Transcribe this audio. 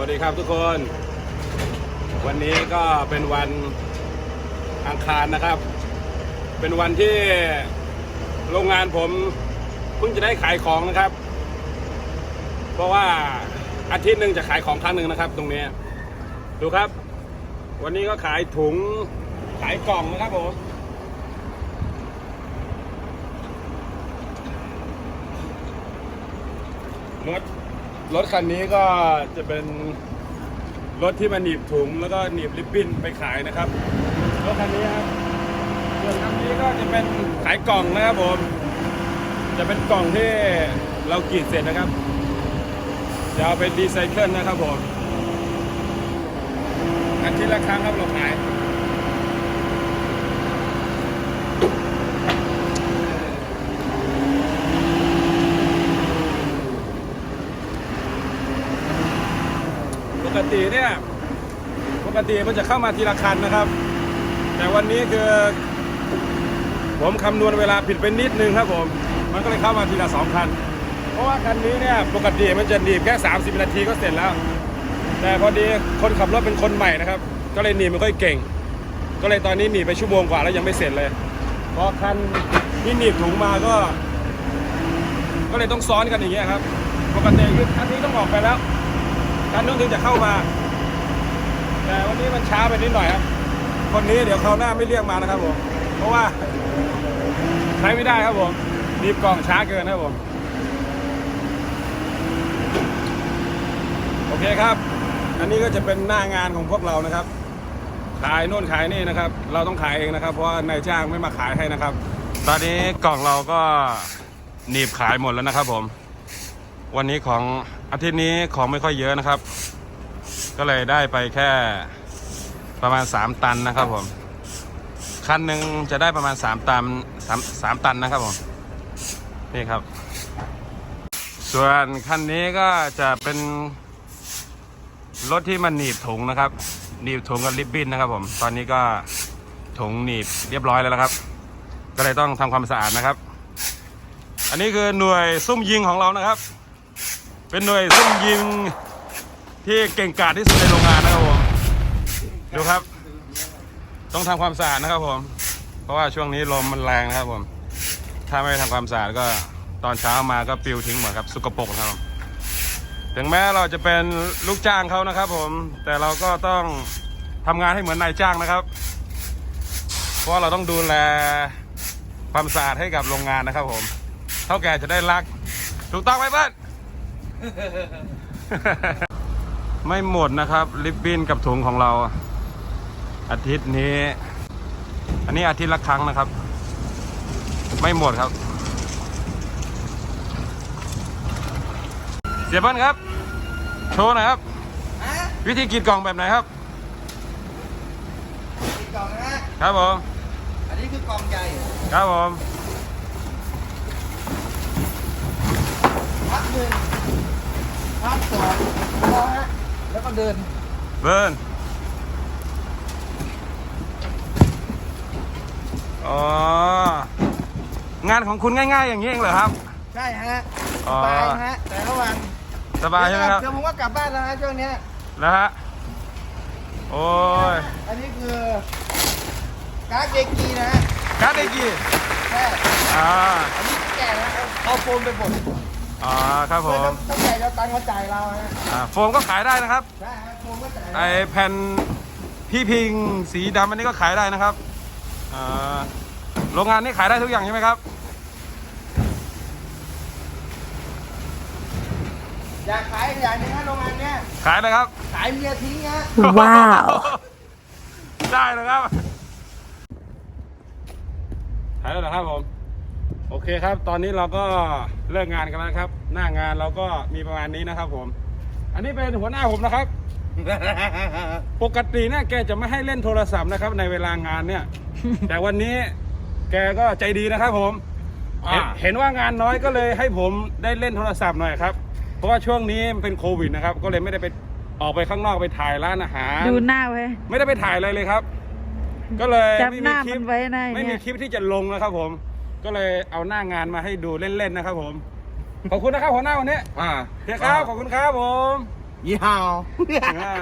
วัสดีครับทุกคน วันนี้ก็เป็นวันอังคารนะครับ เป็นวันที่โรงงานผมเพิ่งจะได้ขายของนะครับ เพราะว่าอาทิตย์หนึ่งจะขายของครั้งหนึ่งนะครับ ตรงนี้ ดูครับ วันนี้ก็ขายถุงขายกล่องนะครับผมรถ รถคันนี้ก็จะเป็นรถที่มาหนีบถุงแล้วก็หนีบริบบิ้นไปขายนะครับรถคันนี้ครับส่วนคันนี้ก็จะเป็นขายกล่องนะครับผม จะเป็นกล่องที่เรากรีดเสร็จนะครับจะเอาไปรีไซเคิลนะครับผมอาทิตย์ละครั้งครับเราขาย ติเนี่ยปกติมันจะเข้ามาทีละคันนะครับ แต่วันนี้คือผมคำนวณเวลาผิดไปนิดนึงครับผม มันก็เลยเข้ามาทีละสองคัน เพราะว่าคันนี้เนี่ยปกติมันจะหนีบแค่ 30 นาทีก็เสร็จแล้ว แต่พอดีคนขับรถเป็นคนใหม่นะครับ ก็เลยหนีบไม่ค่อยเก่ง ก็เลยตอนนี้หนีไปชั่วโมงกว่าแล้วยังไม่เสร็จเลยพอคันที่หนีบถุงมาก็ ก็เลยต้องซ้อนกันอย่างเงี้ยครับ ปกติคือคันนี้ต้องออกไปแล้ว การนู้นถึงจะเข้ามา แต่วันนี้มันช้าไปนิดหน่อยครับ คนนี้เดี๋ยวคราหน้าไม่เรียกมานะครับผม เพราะว่า ใช้ไม่ได้ครับผมรีบกล่องช้าเกินครับผม โอเคครับ อันนี้ก็จะเป็นหน้างานของพวกเรานะครับ ขายโน่นขายนี่นะครับ เราต้องขายเองนะครับ เพราะว่านายจ้างไม่มาขายให้นะครับ ตอนนี้กล่องเราก็หนีบขายหมดแล้วนะครับผม วันนี้ของ อาทิตย์นี้ของไม่ค่อยเยอะนะครับ ก็เลยได้ไปแค่ประมาณ 3 ตันนะครับผมคันหนึ่งจะได้ประมาณ 3 ตัน3 3ตันนะครับผมนี่ครับ ส่วนคันนี้ก็จะเป็นรถที่มันหนีบถุงนะครับ หนีบถุงกับริบบิ้นนะครับผม ตอนนี้ก็ถุงหนีบเรียบร้อยแล้วนะครับ ก็เลยต้องทำความสะอาดนะครับ อันนี้คือหน่วยซุ่มยิงของเรานะครับ เป็นหน่วยซุ่มยิงที่เก่งกาจที่สุดในโรงงานนะครับผมดูครับ ต้องทำความสะอาดนะครับผม เพราะว่าช่วงนี้ลมมันแรงนะครับผม ถ้าไม่ทำความสะอาดก็ตอนเช้ามาก็ปิวทิ้งหมดครับสกปรกนะครับ ถึงแม้เราจะเป็นลูกจ้างเขานะครับ ผม แต่เราก็ต้องทำงานให้เหมือนนายจ้างนะครับ เพราะเราต้องดูแลความสะอาดให้กับโรงงานนะครับผม เท่าแก่จะได้รัก ถูกต้องไหมเพื่อน ไม่หมดนะครับ ลิปบิ้นกับถุงของเรา อาทิตย์นี้ อันนี้อาทิตย์ละครั้งนะครับ ไม่หมดครับ เสียเบิ้ลครับ โชว์หน่อยครับอะวิธีกรีดกล่องแบบไหนครับอีกกล่องนะฮะครับผมอันนี้คือกล่องใหญ่ครับผมพักหนึ่ง พักสองพอฮะแล้วก็เดินเบิ้ลอ๋องานของคุณง่าย ๆ อย่างนี้เองเหรอครับ ใช่ฮะอ๋สอบายฮะแต่ละวันสบายใช่ไหมครับเดี๋ยวผมก็กลับบ้านแล้วฮะช่วงเนี้ยนะฮะโอ้ยอันนี้คือการ์ดเจกีนะฮะการ์ดไอกีใช่อ่าอันนี้แก่นะเอาเอาโฟมไปบด อ่าครับผเพื่อมต้องต้องใหญ่แล้วตังค์มาจ่ายเราฮะอ่าโฟมก็ขายได้นะครับ ใช่ฮะโฟมก็จ่ายไอแผ่นพี่พิงสีดำอันนี้ก็ขายได้นะครับอ่าโรงงานนี้ขายได้ทุกอย่างใช่ไหมครับ อยากขายอย่างหนึงฮะโรงงานเนี้ยขายเลยครับ ขายเมียทิ้งฮะ ว้าว ได้เลยครับ ขายแล้วเหรอครับผม โอเคครับ ตอนนี้เราก็เลิกงานกันแล้วครับ หน้างานเราก็มีประมาณนี้นะครับผม อันนี้เป็นหัวหน้าผมนะครับ ปกติเนี่ยแกจะไม่ให้เล่นโทรศัพท์นะครับ ในเวลางานเนี่ย แต่วันนี้แกก็ใจดีนะครับผม เห็นอ่าเห็นว่างานน้อยก็เลยให้ผมได้เล่นโทรศัพท์หน่อยครับ เพราะว่าช่วงนี้มันเป็นโควิดนะครับ ก็เลยไม่ได้ไปออกไปข้างนอกไปถ่ายร้านอาหาร ดูหน้าไว้ไม่ได้ไปถ่ายอะไรเลยครับ ก็เลยจับไม่หมีน้าคลิมัปนไว้นะไม่มีเนี่ยคลิปที่จะลงนะครับผม ก็เลยเอาหน้างานมาให้ดูเล่นๆนะครับผม ขอบคุณนะครับหัวหน้าวันนี้อ่าเฮียครับขอบคุณครับผมยี่ห้าวอ่า